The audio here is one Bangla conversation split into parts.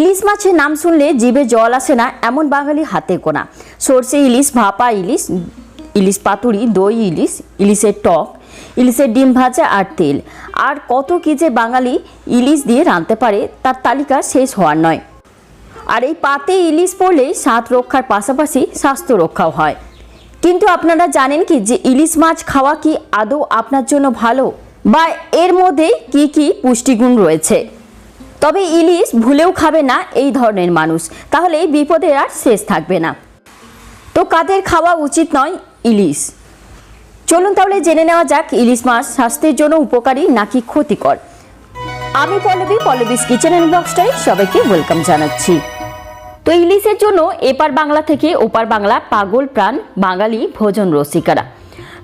ইলিশ মাছের নাম শুনলে জিভে জল আসে না, এমন বাঙালি হাতে গোনা। সর্ষে ইলিশ, ভাপা ইলিশ ইলিশ পাতুরি, দই ইলিশ, ইলিশের টক, ইলিশের ডিম ভাজা আর তেল। আর কত কি যে বাঙালি ইলিশ দিয়ে রাঁধতে পারে, তার তালিকা শেষ হওয়ার নয়। আর এই পাতে ইলিশ পড়লেই স্বাদ রক্ষার পাশাপাশি স্বাস্থ্য রক্ষাও হয়। কিন্তু আপনারা জানেন কি যে ইলিশ মাছ খাওয়া কি আদৌ আপনার জন্য ভালো? বা এর মধ্যে কি কি পুষ্টিগুণ রয়েছে? তবে ইলিশ ভুলেও খাবে না এই ধরনের মানুষ। তাহলে বিপদের আর শেষ থাকবে না। তো কাদের খাওয়া উচিত নয় ইলিশ? চলুন তাহলে জেনে নেওয়া যাক ইলিশ মাছ স্বাস্থ্যের জন্য উপকারী নাকি ক্ষতিকর। আমি পল্লবী, পল্লবীস কিচেন অ্যান্ড ব্লগসটাই সবাইকে ওয়েলকাম জানাচ্ছি। তো ইলিশের জন্য এপার বাংলা থেকে ওপার বাংলা পাগল প্রাণ, বাঙালি ভোজন রসিকারা।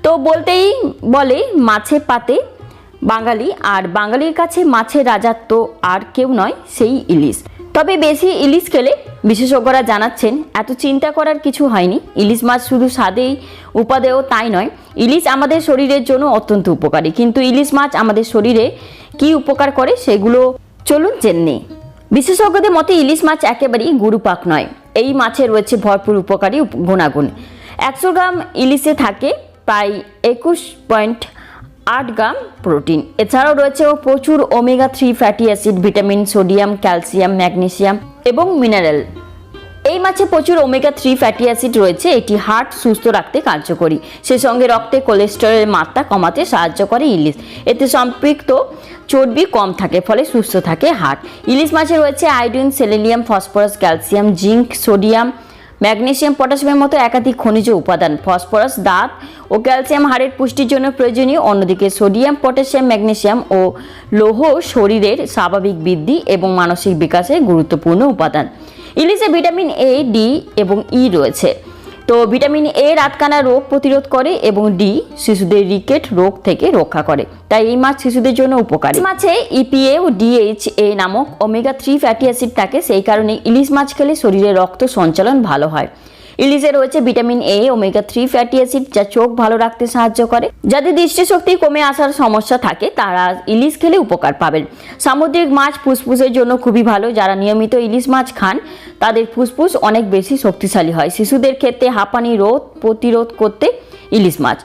তো বলতেই বলে মাছে পাতে বাঙালি, আর বাঙালির কাছে মাছের রাজাত্ব আর কেউ নয়, সেই ইলিশ। তবে বেশি ইলিশ খেলে বিশেষজ্ঞরা জানাচ্ছেন, এত চিন্তা করার কিছু হয়নি। ইলিশ মাছ শুধু স্বাদেই উপাদেয় তাই নয়, ইলিশ আমাদের শরীরের জন্য অত্যন্ত উপকারী। কিন্তু ইলিশ মাছ আমাদের শরীরে কি উপকার করে সেগুলো চলুন জেনে বিশেষজ্ঞদের মতে, ইলিশ মাছ একেবারেই গুরুপাক নয়। এই মাছে রয়েছে ভরপুর উপকারী উপ- গুণাগুণ। একশো গ্রাম ইলিশে থাকে প্রায় একুশ পয়েন্ট আট গ্রাম প্রোটিন। এছাড়াও রয়েছে প্রচুর omega three fatty acid, vitamin, sodium, calcium, magnesium এবং মিনারেল। এই মাছে প্রচুর ওমেগা থ্রি ফ্যাটি অ্যাসিড রয়েছে, এটি হার্ট সুস্থ রাখতে কার্যকরী। সে সঙ্গে রক্তে কোলেস্টেরলের মাত্রা কমাতে সাহায্য করে ইলিশ। এতে সম্পৃক্ত চর্বি কম থাকে, ফলে সুস্থ থাকে হার্ট। ইলিশ মাছে রয়েছে iodine, selenium, phosphorus, calcium, zinc, sodium magnesium পটাশিয়ামের মতো একাধিক খনিজ উপাদান, ফসফরাস, দাঁত ও ক্যালসিয়াম হাড়ের পুষ্টির জন্য প্রয়োজনীয়। অন্যদিকে সোডিয়াম, পটাশিয়াম ম্যাগনেসিয়াম ও লৌহ শরীরের স্বাভাবিক বৃদ্ধি এবং মানসিক বিকাশে গুরুত্বপূর্ণ উপাদান। ইলিশে ভিটামিন এ ডি এবং ই রয়েছে। তো ভিটামিন এ রাতকানা রোগ প্রতিরোধ করে এবং ডি শিশুদের রিকেট রোগ থেকে রক্ষা করে। তাই এই মাছ শিশুদের জন্য উপকারী। মাছে ইপিএ ও ডিএইচএ নামক ওমেগা থ্রি ফ্যাটি অ্যাসিড থাকে। সেই কারণে ইলিশ মাছ খেলে শরীরে রক্ত সঞ্চালন ভালো হয়। ইলিশে রয়েছে vitamin A, omega three fatty acid, যা চোখ ভালো রাখতে সাহায্য করে। যাদের দৃষ্টিশক্তি কমে আসার সমস্যা থাকে, তারা ইলিশ খেলে উপকার পাবেন। সামুদ্রিক মাছ ফুসফুসের জন্য খুবই ভালো। যারা নিয়মিত ইলিশ মাছ খান, তাদের ফুসফুস অনেক বেশি শক্তিশালী হয়। শিশুদের ক্ষেত্রে হাঁপানি রোধ প্রতিরোধ করতে ইলিশ মাছ।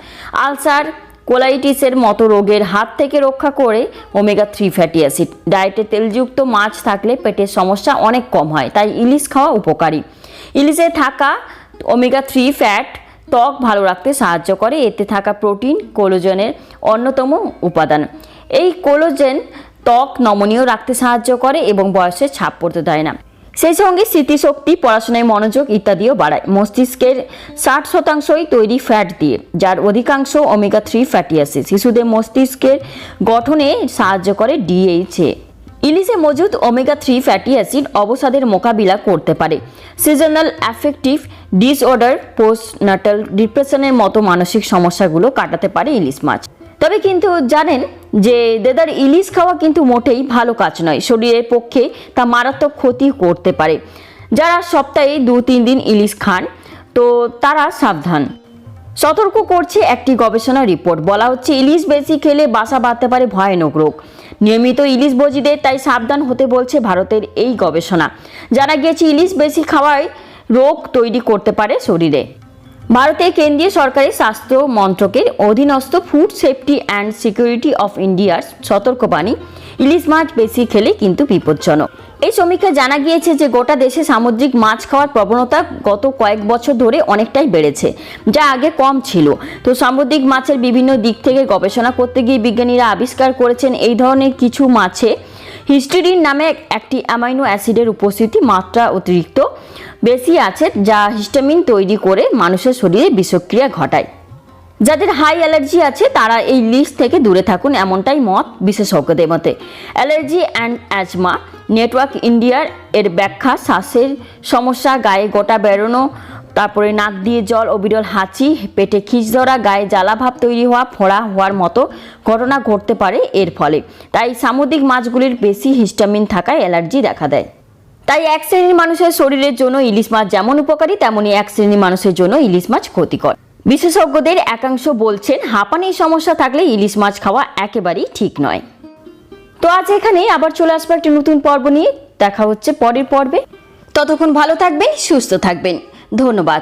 আলসার, কোলাইটিসের মতো রোগের হাত থেকে রক্ষা করে ওমেগা থ্রি ফ্যাটি অ্যাসিড। ডায়েটে তেলযুক্ত মাছ থাকলে পেটের সমস্যা অনেক কম হয়, তাই ইলিশ খাওয়া উপকারী। ইলিশে থাকা ওমেগা থ্রি ফ্যাট ত্বক ভালো রাখতে সাহায্য করে। এতে থাকা প্রোটিন কোলোজেনের অন্যতম উপাদান। এই কোলোজেন ত্বক নমনীয় রাখতে সাহায্য করে এবং বয়সে ছাপ পড়তে দেয় না। সেই সঙ্গে স্মৃতিশক্তি, পড়াশোনায় মনোযোগ ইত্যাদিও বাড়ায়। মস্তিষ্কের ষাট শতাংশই তৈরি ফ্যাট দিয়ে, যার অধিকাংশ ওমেগা থ্রি ফ্যাটি অ্যাসিড শিশুদের মস্তিষ্কের গঠনে সাহায্য করে ডিএইচএ ইলিশে মজুদ ওমেগা থ্রি ফ্যাটি অ্যাসিড অবসাদের মোকাবিলা করতে পারে। সিজনাল অ্যাফেক্টিভ ডিসঅর্ডার পোস্টনাটাল ডিপ্রেশনের মতো মানসিক সমস্যাগুলো কাটাতে পারে ইলিশ মাছ। তবে কিন্তু জানেন যে দেদার ইলিশ খাওয়া কিন্তু মোটেই ভালো কাজ নয়। শরীরের পক্ষে তা মারাত্মক ক্ষতি করতে পারে। যারা সপ্তাহে দু তিন দিন ইলিশ খান, তো তারা সাবধান। সতর্ক করছে একটি গবেষণা রিপোর্ট। বলা হচ্ছে, ইলিশ বেশি খেলে বাসা বাঁধতে পারে ভয়ানক রোগ। নিয়মিত ইলিশ ভোজীদের তাই সাবধান হতে বলছে ভারতের এই গবেষণা। জানা গেছে ইলিশ বেশি খাওয়ায় রোগ তৈরি করতে পারে শরীরে। ভারতের কেন্দ্রীয় সরকারি স্বাস্থ্য মন্ত্রকের অধীনস্থ food safety and security of ইন্ডিয়ার সতর্কবাণী ইলিশ মাছ বেশি খেলে কিন্তু বিপজ্জনক। এই সমীক্ষায় জানা গিয়েছে যে গোটা দেশে সামুদ্রিক মাছ খাওয়ার প্রবণতা গত কয়েক বছর ধরে অনেকটাই বেড়েছে, যা আগে কম ছিল। তো সামুদ্রিক মাছের বিভিন্ন দিক থেকে গবেষণা করতে গিয়ে বিজ্ঞানীরা আবিষ্কার করেছেন এই ধরনের কিছু মাছে হিস্টিডিন নামে একটি অ্যামাইনো অ্যাসিডের উপস্থিতি মাত্রা অতিরিক্ত। বেশি আছে যা হিস্টামিন তৈরি করে মানুষের শরীরে বিষক্রিয়া ঘটায়। যাদের হাই অ্যালার্জি আছে, তারা এই লিস্ট থেকে দূরে থাকুন এমনটাই মত বিশেষজ্ঞদের মতে। অ্যালার্জি অ্যান্ড অ্যাজমা, নেটওয়ার্ক ইন্ডিয়ার এর ব্যাখ্যা, শ্বাসের সমস্যা, গায়ে গোটা বেরোনো, তারপরে নাক দিয়ে জল, অবিরল হাঁচি, পেটে খিচ ধরা, গায়ে জ্বালাভাব তৈরি হওয়া, ফোড়া হওয়ার মতো ঘটনা ঘটতে পারে এর ফলে। তাই সামুদ্রিক মাছগুলির বেশি হিস্টামিন থাকায় অ্যালার্জি দেখা দেয়। তাই এক শ্রেণির মানুষের শরীরের জন্য ইলিশ মাছ যেমন উপকারী তেমনই এক শ্রেণির মানুষের জন্য ইলিশ মাছ ক্ষতিকর। বিশেষজ্ঞদের একাংশ বলছেন হাঁপানির সমস্যা থাকলে ইলিশ মাছ খাওয়া একেবারেই ঠিক নয়। তো আজ এখানেই আবার চলে আসব একটি নতুন পর্ব নিয়ে। দেখা হচ্ছে পরের পর্বে। ততক্ষণ ভালো থাকবেন, সুস্থ থাকবেন। ধন্যবাদ।